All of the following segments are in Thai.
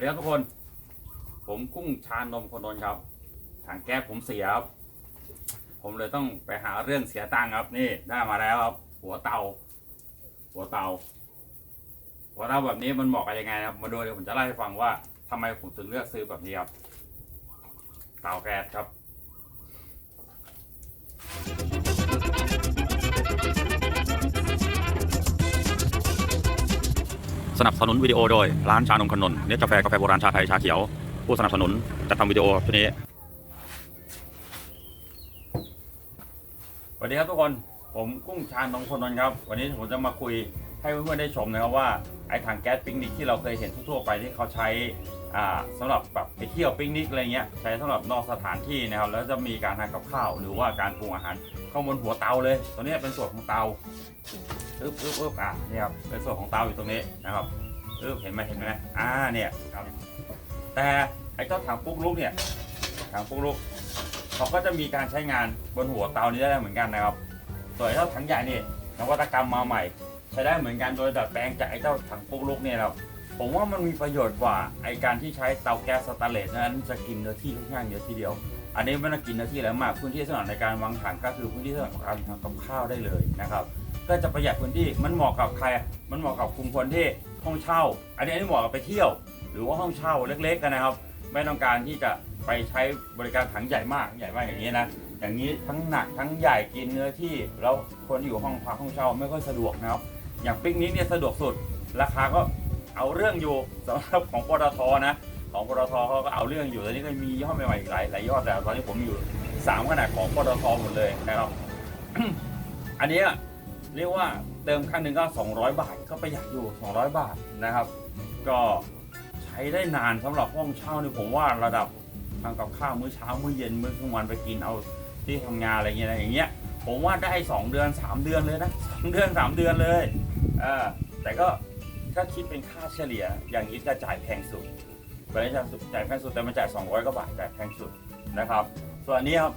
สวัสดีครับทุกคน ผมกุ้งชานนมคนนนครับถังแก๊สผมเสียครับ ผมเลยต้องไปหาเรื่องเสียตังค์ครับ นี่ได้มาแล้วครับ หัวเตา หัวเตา หัวเตาแบบนี้มันเหมาะกับยังไงนะครับ มาดูเดี๋ยวผมจะเล่าให้ฟังว่าทำไมผมถึงเลือกซื้อแบบนี้ครับ เตาแก๊สครับ สนับสนุนวิดีโอโดย ร้านชานมขนนเนกาแฟกาแฟโบราณชาไทยชาเขียว ผู้สนับสนุนจะทำวิดีโอครับทีนี้สวัสดีครับทุกคนผมกุ้งชานมคนนครับ วันนี้ผมจะมาคุยให้เพื่อนๆได้ชมนะครับว่าไอ้ถังแก๊สปิกนิกที่เราเคยเห็นทั่วๆไปที่เขาใช้อ่าสำหรับแบบไปเที่ยวปิกนิกอะไรเงี้ยใช้สำหรับนอกสถานที่นะครับแล้วจะมีการทานกับข้าว หรือว่าการปรุงอาหารข้างบนหัวเตาเลย ตัวนี้เป็นส่วนของเตา ปึ๊บปึ๊บปึ๊บอะเนี่ยครับเป็นส่วนของเตาอยู่ตรงนี้นะครับปึ๊บเห็นไหมเห็นไหมอ่าเนี่ยครับ แต่ไอ้เจ้าถังปุ๊กลุกเนี่ยถังปุ๊กลุกเขาก็จะมีการใช้งานบนหัวเตานี้ได้เหมือนกันนะครับส่วนไอ้เจ้าถังใหญ่นี่นวัตกรรมมาใหม่ ใช้ได้เหมือนกันโดยดัดแปลงจากไอ้เจ้าถังปุ๊กลุกเนี่ยครับผมว่ามันมีประโยชน์กว่าไอ้การที่ใช้เตาแก๊สสแตนเลสนั้นจะกินเนื้อที่ค่อนข้างเยอะทีเดียว อันนี้ไม่ต้องกินเนื้อที่แล้วมากพื้นที่สำหรับในการวางถังก็คือพื้นที่สำหรับการทำกับข้าวได้เลยนะครับ ก็จะประหยัดพื้นที่มันเหมาะกับใคร มันเหมาะกับกลุ่มคนที่ห้องเช่าอันนี้อันนี้เหมาะกับไปเที่ยว หรือว่าห้องเช่าเล็กๆกันนะครับ ไม่ต้องการที่จะไปใช้บริการถังใหญ่มากใหญ่มากอย่างนี้นะอย่างนี้ทั้งหนักทั้งใหญ่กินเนื้อที่แล้วคนที่อยู่ห้องพักห้องเช่าไม่ค่อยสะดวกนะครับอย่างปิกนิกเนี่ยสะดวกสุด ราคาก็เอาเรื่องอยู่สำหรับของปตทนะของปตทเขาก็เอาเรื่องอยู่ตอนนี้ก็มียี่อใหม่ๆอีกหลายหลายยอดแต่ตอนนี้ผมอยู่สามขนาดของปตทหมดเลยนะครับอันนี้ เรียกว่าเติมครั้งหนึ่งก็ 200 บาท ก็ประหยัดอยู่ 200 บาทนะครับ ก็ใช้ได้นานสำหรับห้องเช่านี่ผมว่าระดับทำกับข้าวมื้อเช้ามื้อเย็นมื้อกลางวันไปกินเอาที่ทำงานอะไรเงี้ยนะอย่างเงี้ย ผมว่าได้ 2 เดือน 3 เดือนเลยนะสองเดือน 3 เดือนเลยเออแต่ก็ก็คิดเป็นค่าเฉลี่ยอย่างนี้จะจ่ายแพงสุดตอนนี้จะจ่ายแพงสุดแต่มันจ่าย 200กว่าบาทจ่ายแพงสุดนะครับ ส่วนอันนี้ครับ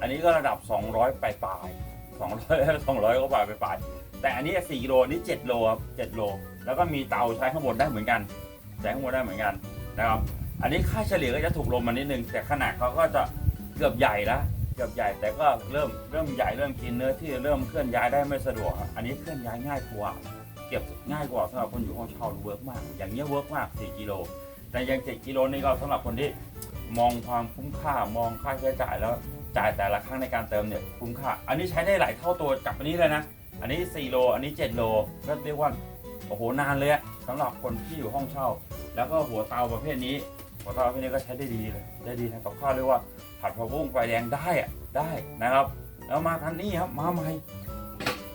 อันนี้ก็ระดับ 200ปลายปลายๆ สองร้อยสองร้อยก็บาทไปปลายแต่อันนี้สี่โลนี่เจ็ดโลครับเจ็ดโล แล้วก็มีเตาใช้ข้างบนได้เหมือนกันใช้ข้างบนได้เหมือนกันนะครับ อันนี้ค่าเฉลี่ยก็จะถูกลงมานิดนึง แต่ขนาดเขาก็จะเกือบใหญ่ละเกือบใหญ่แต่ก็เริ่มเริ่มใหญ่เริ่มกินเนื้อที่เริ่มเคลื่อนย้ายได้ไม่สะดวก อันนี้เคลื่อนย้ายง่ายกว่าเก็บง่ายกว่าสำหรับคนอยู่ห้องเช่าเวิร์กมาก อย่างเงี้ยเวิร์กมาก4กิโลแต่ยัง7กิโลนี่ก็สำหรับคนที่มองความคุ้มค่ามองค่าใช้จ่ายแล้ว จ่ายแต่ละครั้งในการเติมเนี่ยคุ้มค่า อันนี้ใช้ได้หลายเท่าตัวกับอันนี้เลยนะ อันนี้ 4 โล อันนี้ 7 โล ก็เรียกว่า โอ้โห นานเลยอะสำหรับคนที่อยู่ห้องเช่า แล้วก็หัวเตาประเภทนี้ หัวเตาประเภทนี้ก็ใช้ได้ดีเลย ได้ดีทำกับข้าวเรียกว่าผัดผักบุ้งไฟแดงได้อะได้นะครับ แล้วมาคันนี้ครับ มาใหม่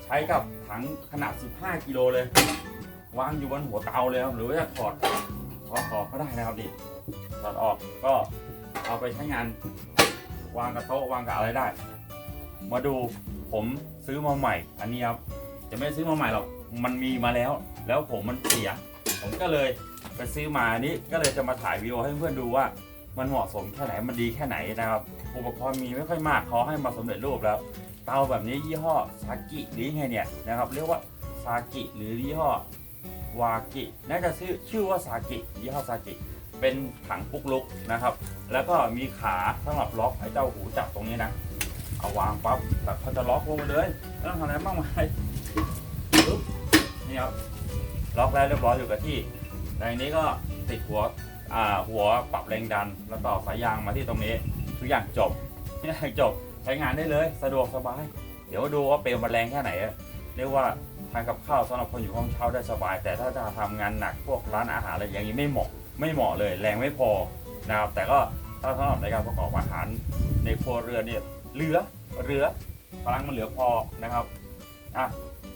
ใช้กับถังขนาด 15 กิโลเลย วางอยู่บนหัวเตาเลยครับ หรือว่าจะถอดถอดออกก็ได้นะครับดิถอดออกก็เอาไปใช้งาน วางกับโต๊ะวางกับอะไรได้ มาดูผมซื้อมาใหม่ อันนี้ครับจะไม่ซื้อมาใหม่หรอกมันมีมาแล้ว แล้วผมมันเสีย ผมก็เลยไปซื้อมาอันนี้ก็เลยจะมาถ่ายวิดีโอให้เพื่อนดูว่า มันเหมาะสมแค่ไหนมันดีแค่ไหนนะครับอุปกรณ์มีไม่ค่อยมากเขาให้มาสำเร็จรูปแล้ว เตาแบบนี้ยี่ห้อซากิหรือไงเนี่ยนะครับเรียกว่าซากิหรือยี่ห้อวากิน่าจะชื่อชื่อว่าซากิยี่ห้อซากิ เป็นถังปุกลุกนะครับ แล้วก็มีขาสำหรับล็อกไอ้เจ้าหูจับตรงนี้นะ เอาวางปั๊บแบบเขาจะล็อกลงมาเลยต้องทำอะไรมากมายปึ๊บนี่ครับล็อกแล้วเรียบร้อยอยู่กับที่ในนี้ก็ติดหัวอ่าหัวปรับแรงดัน แล้วต่อสายยางมาที่ตรงนี้ทุกอย่างจบทุกอย่างจบใช้งานได้เลยสะดวกสบาย เดี๋ยวดูว่าเปลวมันแรงแค่ไหน เรียกว่าทานกับข้าวสำหรับคนอยู่ห้องเช่าได้สบาย แต่ถ้าจะทำงานหนักพวกร้านอาหารอะไรอย่างนี้ไม่เหมาะ ไม่เหมาะเลยแรงไม่พอนะครับแต่ก็ถ้าสำหรับในการประกอบอาหารในครัวเรือนเนี่ยเหลือเหลือพลังมันเหลือพอนะครับอะ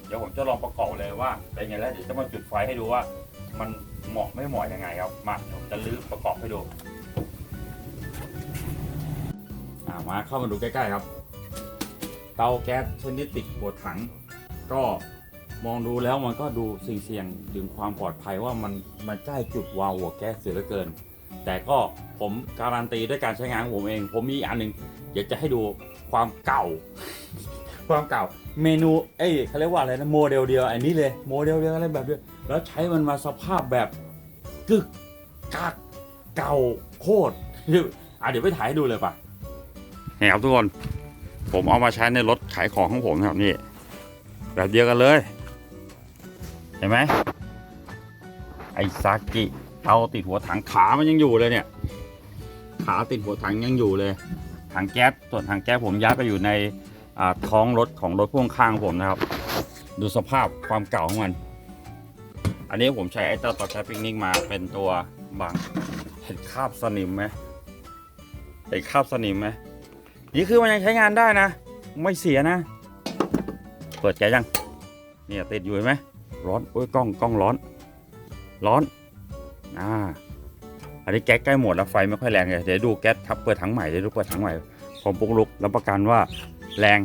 เดี๋ยวผมจะลองประกอบเลยว่าเป็นไงแล้วเดี๋ยวจะมาจุดไฟให้ดูว่า มันเหมาะไม่เหมาะยังไงครับมาเดี๋ยวผมจะลื้อประกอบให้ดูอ่ามาเข้ามาดูใกล้ๆครับ เตาแก๊สชนิดติดหัวถัง ก็ มองดูแล้วมันก็ดูเสี่ยงๆถึงความปลอดภัยว่ามันมันใกล้จุดวาล์วหัวแก๊สเสียเหลือเกิน แต่ก็ผมการันตีด้วยการใช้งานของผมเอง ผมมีอันหนึ่งเดี๋ยวจะให้ดูความเก่า ความเก่าเมนูเอ้ยเขาเรียกว่าอะไรนะโมเดลเดียวอันนี้เลยโมเดลเดียวอะไรแบบเดียวแล้วใช้มันมาสภาพแบบกึกกากเก่าโคตรอะเดี๋ยวไปถ่ายให้ดูเลยปะนี่ครับทุกคน ผมเอามาใช้ในรถขายของของผมครับนี่แบบเดียวกันเลย ห็นไหมไอซากิเตาติดหัวถังขามันยังอยู่เลยเนี่ย ขาติดหัวถังยังอยู่เลย ถังแก๊สส่วนถังแก๊สผมย้ายไปอยู่ในท้องรถของรถพ่วงข้างผมนะครับ ดูสภาพความเก่าของมัน อันนี้ผมใช้ไอ้เจ้าต่อแคปปิ้งนิ่งมาเป็นตัวบังเห็นคราบสนิมไหมเห็นคราบสนิมไหมนี่คือมันยังใช้งานได้นะ ไม่เสียนะเปิดแก๊สยังเนี่ยติดอยู่เห็นไหม ร้อนโอ้ยกล้องกล้องร้อน ร้อนอ่าอันนี้แก๊สใกล้หมดแล้วไฟไม่ค่อยแรงเลยเดี๋ยวดูแก๊สทับเปิดถังใหม่เดี๋ยวดูเปิดถังใหม่ผมปุกลุกรับประกันว่าแรง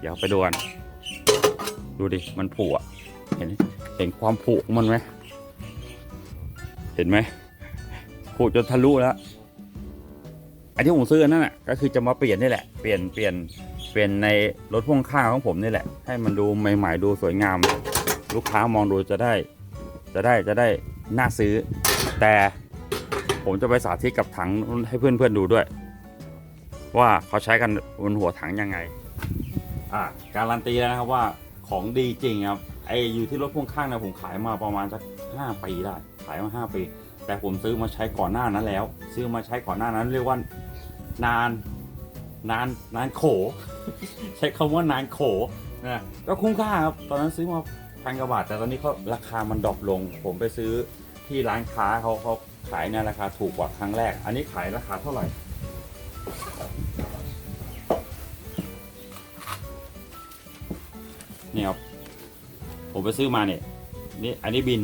เดี๋ยวไปดูกันดูดิมันผุอะเห็นเห็นความผุของมันไหมเห็นไหมผุจนทะลุแล้วอันที่ผมซื้อนั่นน่ะก็คือจะมาเปลี่ยนนี่แหละ เปลี่ยนเปลี่ยนเปลี่ยนในรถพ่วงข้างของผมนี่แหละ ให้มันดูใหม่ๆดูสวยงาม ลูกค้ามองดูจะได้ จะได้จะได้น่าซื้อ แต่ผมจะไปสาธิตกับถังให้เพื่อนๆดูด้วย ว่าเขาใช้กันบนหัวถังยังไง อ่าการันตีแล้วนะครับว่าของดีจริงครับไออยู่ที่รถพ่วงข้างนะผมขายมาประมาณสักห้าปีได้ขายมาห้าปี แต่ผมซื้อมาใช้ก่อนหน้านั้นแล้ว ซื้อมาใช้ก่อนหน้านั้นเรียกว่านานนานนานโข ใช้คำว่านานโขนะก็คุ้มค่าครับตอนนั้นซื้อมา พันกว่าบาทแต่ตอนนี้เขาราคามันดรอปลง ผมไปซื้อที่ร้านค้าเขาเขาขายในราคาถูกกว่าครั้งแรก อันนี้ขายราคาเท่าไหร่เนี่ยครับผมไปซื้อมาเนี่ยนี่อันนี้บิน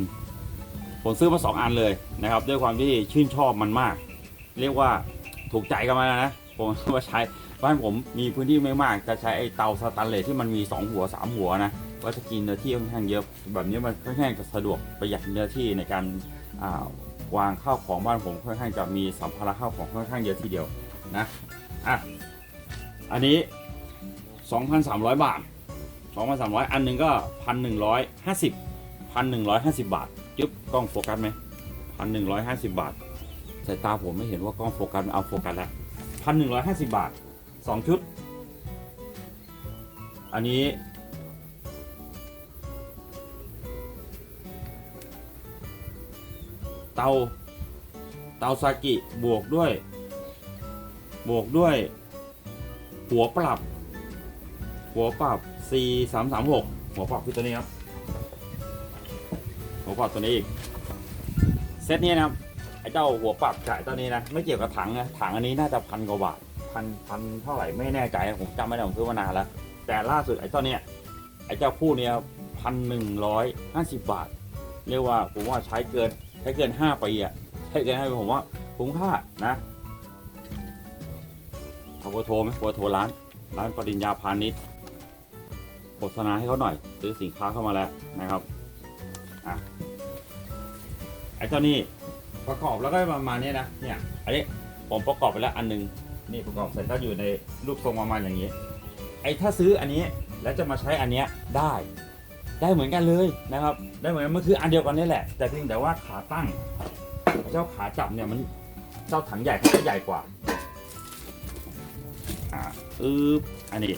ผมซื้อมาสองอันเลยนะครับ ด้วยความที่ชื่นชอบมันมาก เรียกว่าถูกใจกันมาแล้วนะผมมาใช้บ้านผมมีพื้นที่ไม่มากจะใช้ไอเตาสแตนเลสที่มันมี2หัว3หัวนะ ว่าจะกินเนื้อที่ค่อนข้างเยอะแบบนี้มันค่อนข้างจะสะดวกประหยัดเนื้อที่ในการาวางข้าวของบ้านผมค่อนข้างจะมีสัมภาระข้าวของค่อนข้างเยอะทีเดียวนะอะอันนี้ 2,300 บาท 2,300 อันหนึ่งก็ 1,150 1,150 บาทยึบกล้องโฟกัสไหม1,150 บาทสายตาผมไม่เห็นว่ากล้องโฟกัสเอาโฟกัสแล้ว1,150 บาท 2 ชุด อันนี้ เตา เตาซากิบวกด้วย บวกด้วย หัวปรับ หัวปรับ C 3 3 6หัวปรับคือตัวนี้ครับ หัวปรับตัวนี้อีก เซตนี้นะครับ ไอ้เจ้าหัวปรับไอ้ตัวนี้นะ ไม่เกี่ยวกับถังนะ ถังอันนี้น่าจะพันกว่าบาทพันพันเท่าไหร่ไม่แน่ใจผมจำไม่ได้ผมซื้อมานานแล้ว แต่ล่าสุดไอ้ตัวเนี้ยไอ้เจ้าคู่เนี้ยพันหนึ่งร้อยห้าสิบบาท เรียกว่าผมว่าใช้เกิน ใช้เกินห้าปีอะใช้เกินห้าปีผมว่าคุ้มค่านะเอาเบอร์โทรไหมโทรร้าน ร้านปริญญาพาณิชย์โฆษณาให้เขาหน่อย ซื้อสินค้าเข้ามาแล้วนะครับอะไอ้เจ้านี่ประกอบแล้วก็ประมาณนี้นะเนี่ยอันนี้ผมประกอบไปแล้วอันหนึงนี่ประกอบเสร็จก็อยู่ในรูปทรงประมาณอย่างนี้ ไอ้ถ้าซื้ออันนี้แล้วจะมาใช้อันเนี้ยได้ ได้เหมือนกันเลยนะครับ ได้เหมือนกันมันคืออันเดียวกันนี่แหละ แต่เพียงแต่ว่าขาตั้ง เจ้าขาจับเนี่ยมันเจ้าถังใหญ่เขาจะใหญ่กว่าอ่าอึ๊บอันนี้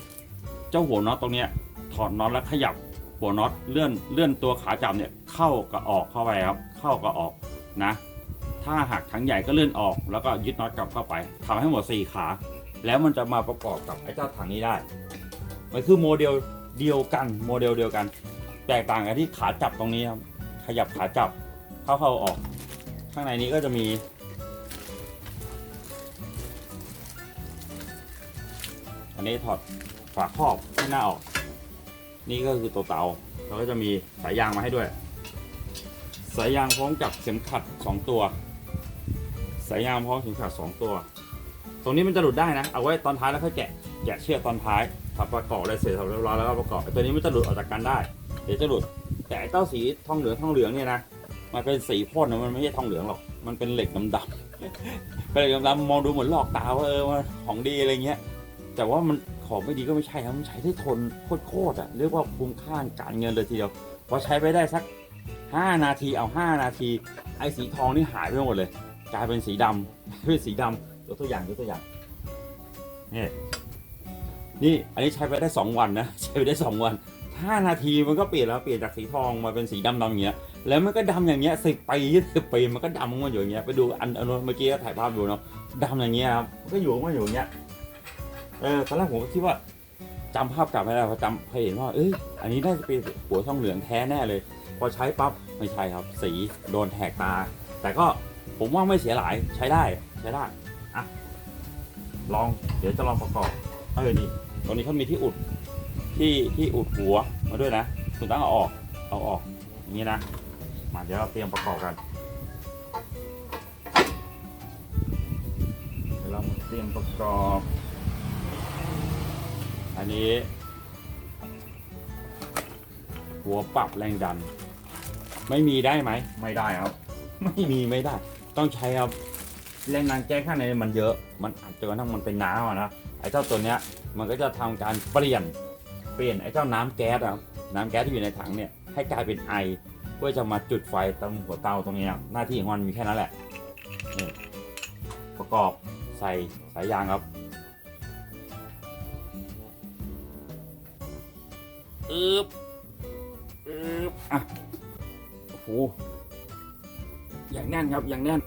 เจ้าหัวน็อตตรงเนี้ยถอดน็อตแล้วขยับหัวน็อตเลื่อนเลื่อนตัวขาจับเนี่ยเข้ากับออกเข้าไปครับ เข้ากับออกนะ ถ้าหักถังใหญ่ก็เลื่อนออก แล้วก็ยึดน็อตกลับเข้าไปทำให้หมดสี่ขา แล้วมันจะมาประกอบกับไอ้เจ้าถังนี้ได้ มันคือโมเดลเดียวกันโมเดลเดียวกัน แตกต่างกันที่ขาจับตรงนี้ครับ ขยับขาจับเข้าเข้าออก ข้างในนี้ก็จะมี อันนี้ถอดฝาครอบที่หน้าออก นี่ก็คือตัวเตาแล้วก็จะมีสายยางมาให้ด้วย สายยางพร้อมกับเข็มขัด2ตัว สายยางพร้อมเข็มขัด2ตัว ตรงนี้มันจะหลุดได้นะ เอาไว้ตอนท้ายแล้วค่อยแกะ แกะเชือกตอนท้ายถับประกอบอะไรเสร็จเรียบร้อยแล้วก็ประกอบไอ้ตัวนี้มันจะหลุดออกจากกันได้ เดี๋ยวจะหลุด แต่ไอ้เต้าสีทองเหลืองทองเหลืองเนี่ยนะ มันเป็นสีพ่นนะมันไม่ใช่ทองเหลืองหรอก มันเป็นเหล็กดำๆเป็นเหล็กดำๆมองดูเหมือนหลอกตาว่าเออมันของดีอะไรเงี้ย แต่ว่ามันของไม่ดีก็ไม่ใช่ครับมันใช้ได้ทนโคตรๆอะ เรียกว่าคุ้มค่าการเงินเลยทีเดียว พอใช้ไปได้สัก 5 นาที เอา 5 นาที ไอ้สีทองนี่หายไปหมดเลย กลายเป็นสีดำเป็นสีดำยกตัวอย่างยกตัวอย่าง นี่นี่ อันนี้ใช้ไปได้สองวันนะ ใช้ไปได้สองวัน ห้านาทีมันก็เปลี่ยนแล้วเปลี่ยนจากสีทองมาเป็นสีดำดำอย่างเงี้ยแล้วมันก็ดำอย่างเงี้ยสิบปียี่สิบปีมันก็ดำมันอยู่อย่างเงี้ยไปดูอันอันนู้นเมื่อกี้ถ่ายภาพดูเนาะดำอย่างเงี้ยครับมันก็อยู่มันอยู่อย่างเงี้ยเออตอนแรกผมก็คิดว่าจำภาพกลับไม่ได้พอจำพอเห็นว่าเอ้ยอันนี้น่าจะเป็นหัวทองเหลืองแท้แน่เลย พอใช้ปั๊บไม่ใช่ครับ สีโดนแหกตา แต่ก็ผมว่าไม่เสียหลายใช้ได้ใช้ได้อะลองเดี๋ยวจะลองประกอบเออนี่ตรงนี้เขามีที่อุด ที่ที่อุดหัวมาด้วยนะคุณต้องเอาออกเอาออกอย่างนี้นะมาเดี๋ยวเราเตรียมประกอบกันเดี๋ยวเรามาเตรียมประกอบ อันนี้ หัวปรับแรงดัน ไม่มีได้ไหมไม่ได้ครับ ไม่มีไม่ได้ ต้องใช้ครับแรงดันแก๊สข้างในมันเยอะ มันอาจจะกระทั่งมันเป็นน้ำอะนะไอ้เจ้าตัวเนี้ยมันก็จะทำการเปลี่ยน เปลี่ยนไอ้เจ้าน้ำแก๊สอะครับน้ำแก๊สที่อยู่ในถังเนี่ยให้กลายเป็นไอเพื่อจะมาจุดไฟตรงหัวเตาตรงนี้หน้าที่ของมันมีแค่นั้นแหละนี่ประกอบใส่สายยางครับอึบอึบอะโอ้โหอย่างแน่นครับอย่างแน่น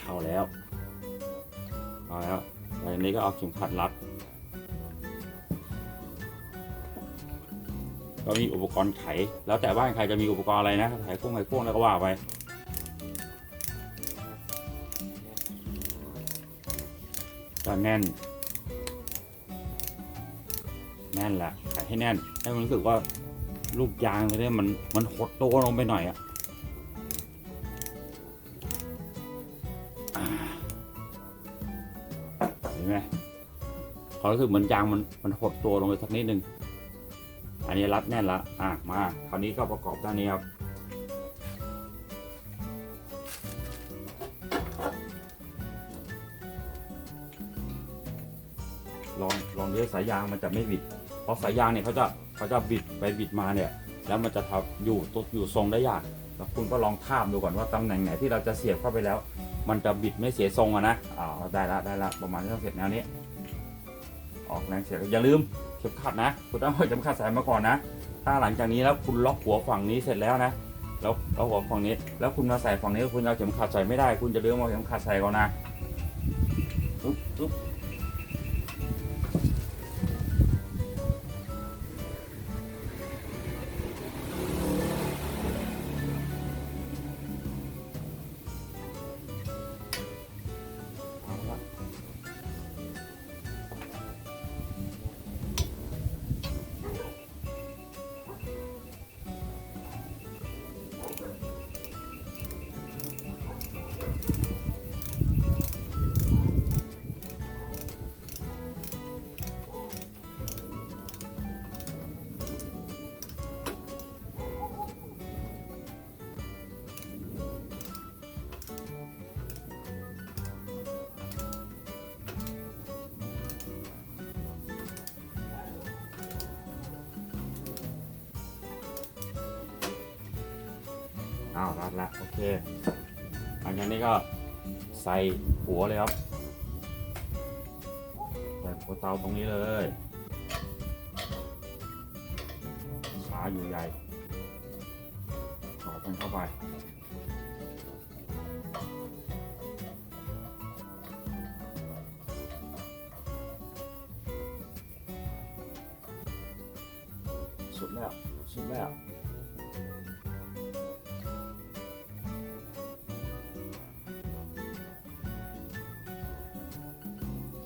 เข้าแล้วเข้าแล้วอันนี้ก็เอาเข็มขัดรัด ก็มีอุปกรณ์ไข แล้วแต่บ้านใครจะมีอุปกรณ์อะไรนะ ไขกุ้งไขกุ้งแล้วก็ว่าไปก็แน่น แน่นแหละไขให้แน่น ให้มันรู้สึกว่า ลูกยางตัวเนี้ยมันมันหดตัวลงไปหน่อยอะเห็นไหมเขารู้สึกเหมือนยางมันมันหดตัวลงไปสักนิดนึง อันนี้รัดแน่นละ อะมา คราวนี้ก็ประกอบด้านนี้ครับลองลองด้วยสายยางมันจะไม่บิด เพราะสายยางเนี่ยเขาจะ เขาจะบิดไปบิดมาเนี่ย แล้วมันจะทับอยู่ตัวอยู่ทรงได้ยาก แล้วคุณก็ลองทาบดูก่อนว่าตำแหน่งไหนที่เราจะเสียบเข้าไปแล้ว มันจะบิดไม่เสียทรงอะนะอ่าได้ละได้ละประมาณนี้ต้องเสร็จแนวนี้ ออกแรงเสียบอย่าลืมเข็มขัดนะ คุณต้องเอาเข็มขัดใส่มาก่อนนะ ถ้าหลังจากนี้แล้วคุณล็อกหัวฝั่งนี้เสร็จแล้วนะแล้วเอาหัวฝั่งนี้ แล้วคุณมาใส่ฝั่งนี้คุณเอาเข็มขัดใส่ไม่ได้ คุณจะลืมเอาเข็มขัดใส่ก่อนนะอุ๊บอุ๊บ อ้าวรัดละโอเคหลังจากนี้ก็ใส่หัวเลยครับใส่หัวเตาตรงนี้เลยขาอยู่ใหญ่ต่อกันเข้าไป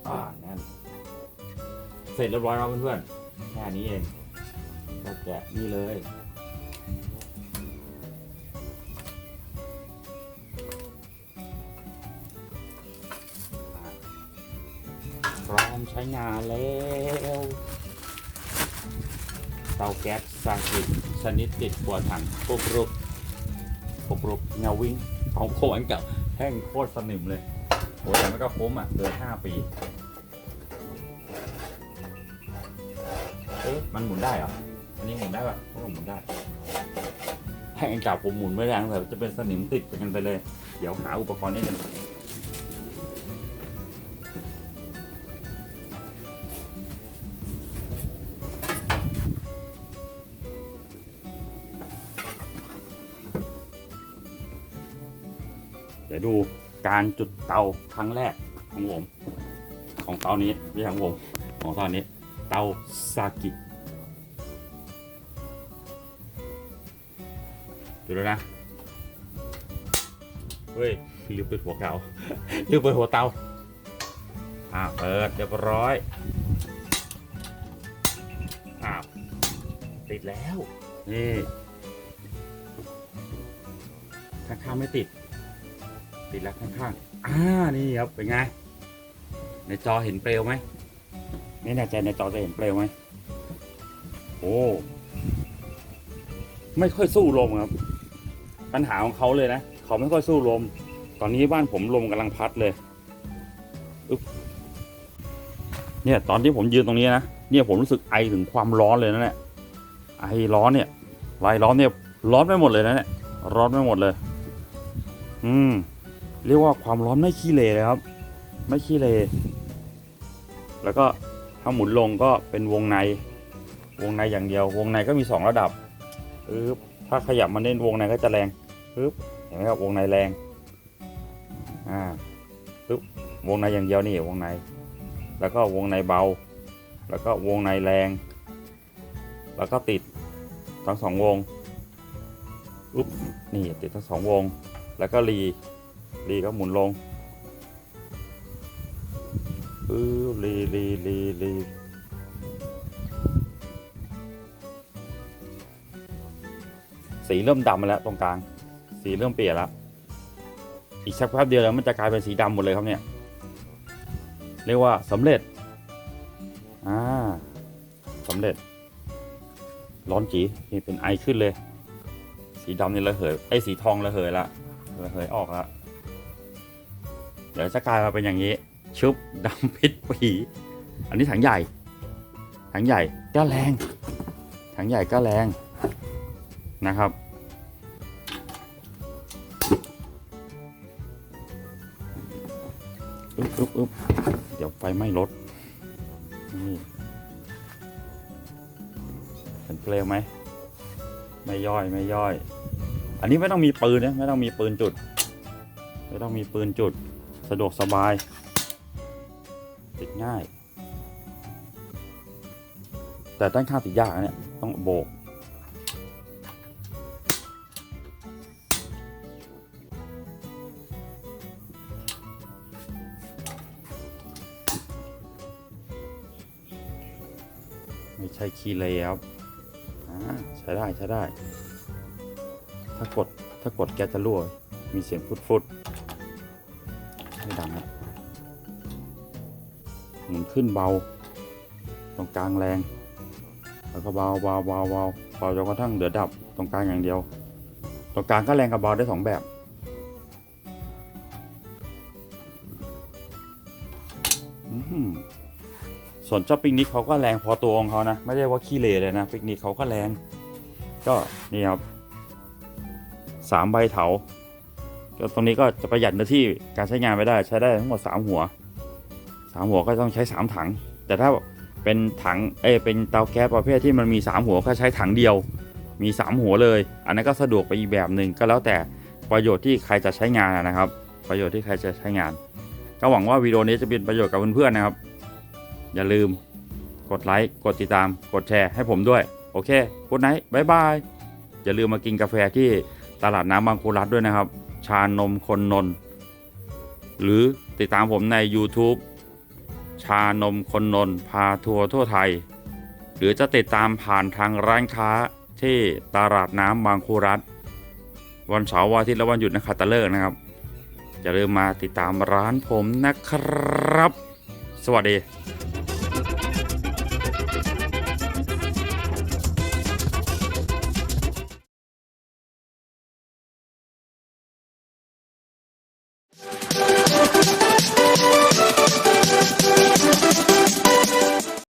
อ่าแน่นเสร็จเรียบร้อยแล้วเพื่อนๆ แค่นี้เองก็แกะนี่เลย พร้อมใช้งานแล้ว เตาแก๊สซากิชนิดติดหัวถังปกรุกปกรุกเงาวิ่งของโคอันเก่าแห้งโคตรสนิมเลย โอ้แต่มันก็คุ้มอะเกินห้าปีเอ๊ะมันหมุนได้เหรอ อันนี้หมุนได้ป่ะเพราะว่าหมุนได้ให้อันจับผมหมุนไม่แรงแต่จะเป็นสนิมติดกันไปเลย เดี๋ยวหาอุปกรณ์นี้กัน การจุดเตาครั้งแรกของผมของเตานี้ไม่ใช่ของผมของเตานี้ เตาซากิดูแล้วนะเฮ้ยลืมเปิดหัวเตาลืมเปิดหัวเตาอ่าเปิดเรียบร้อยอ้าวติดแล้วนี่ข้างๆไม่ติด ติดแล้วข้างๆอ่านี่ครับเป็นไง ในจอเห็นเปลวไหมไม่แน่ใจในจอจะเห็นเปลวไหมโอ้ไม่ค่อยสู้ลมครับ ปัญหาของเขาเลยนะเขาไม่ค่อยสู้ลม ตอนนี้บ้านผมลมกำลังพัดเลยอึ๊บเนี่ย ตอนที่ผมยืนตรงนี้นะเนี่ยผมรู้สึกไอถึงความร้อนเลยนะเนี่ยไอร้อนเนี่ยลายร้อนเนี่ยร้อนไปหมดเลยนะเนี่ยร้อนไปหมดเลย อืม เรียกว่าความร้อนไม่ขี้เลเลยครับ ไม่ขี้เลแล้วก็ถ้าหมุนลงก็เป็นวงใน วงในอย่างเดียว วงในก็มีสองระดับปึ๊บถ้าขยับมาเน้นวงในก็จะแรงปึ๊บเห็นไหมครับวงในแรงอ่าปึ๊บวงในอย่างเดียวนี่วงใน แล้วก็วงในเบา แล้วก็วงในแรง แล้วก็ติดทั้งสองวงอุ๊บนี่ติดทั้งสองวง แล้วก็รี รีก็หมุนลงปึ๊บรีรีรีรีสีเริ่มดำมาแล้วตรงกลาง สีเริ่มเปลี่ยนแล้ว อีกสักแป๊บเดียวแล้วมันจะกลายเป็นสีดำหมดเลยครับเนี่ย เรียกว่าสำเร็จ อ่าสำเร็จ ร้อนจีนี่เป็นไอขึ้นเลย สีดำนี่ระเหยไอสีทองระเหยละระเหยออกล้ว เดี๋ยวจะกลายมาเป็นอย่างนี้ ชุบดำพิษปีอันนี้ถังใหญ่ ถังใหญ่ก็แรง ถังใหญ่ก็แรงนะครับ อึ๊บอึ๊บอึ๊บเดี๋ยวไฟไหม้รถนี่เห็นเปลวไหม ไม่ย่อยไม่ย่อย อันนี้ไม่ต้องมีปืนนะ ไม่ต้องมีปืนจุด ไม่ต้องมีปืนจุด สะดวกสบาย ติดง่าย แต่ด้านข้างติดยากนะเนี่ยต้องโบกไม่ใช่คีย์เลยครับใช้ได้ใช้ได้ ถ้ากดถ้ากดแกจะรั่ว มีเสียงฟุดฟุด ขึ้นเบา ตรงกลางแรง แล้วก็เบาเบาเบาเบาเบาจนกระทั่งเหลือดับตรงกลางอย่างเดียว ตรงกลางก็แรงกับเบาได้สองแบบส่วนเจ้าปิกนิกเขาก็แรงพอตัวของเขานะ ไม่ได้ว่าขี้เหร่เลยนะปิกนิกเขาก็แรง ก็นี่ครับสามใบเถาก็ตรงนี้ก็จะประหยัดเนื้อที่การใช้งานไปได้ใช้ได้ทั้งหมดสามหัว สามหัวก็ต้องใช้สามถัง แต่ถ้าเป็นถังเอเป็นเตาแก๊สประเภทที่มันมีสามหัวก็ใช้ถังเดียว มีสามหัวเลย อันนั้นก็สะดวกไปอีกแบบหนึ่งก็แล้วแต่ประโยชน์ที่ใครจะใช้งานนะครับ ประโยชน์ที่ใครจะใช้งาน ก็หวังว่าวิดีโอนี้จะเป็นประโยชน์กับเพื่อนๆนะครับ อย่าลืมกดไลค์กดติดตามกดแชร์ให้ผมด้วย โอเคกูดไนท์บายบายอย่าลืมมากินกาแฟที่ตลาดน้ำบางคูรัฐด้วยนะครับ ชานมคนนน หรือติดตามผมใน YouTube ชานมคนนนท์พาทัวร์ทั่วไทย หรือจะติดตามผ่านทางร้านค้าที่ตลาดน้ำบางคูรัฐ วันเสาร์วันอาทิตย์และวันหยุดนะครับตะเลิกนะครับอย่าลืมมาติดตามร้านผมนะครับ สวัสดี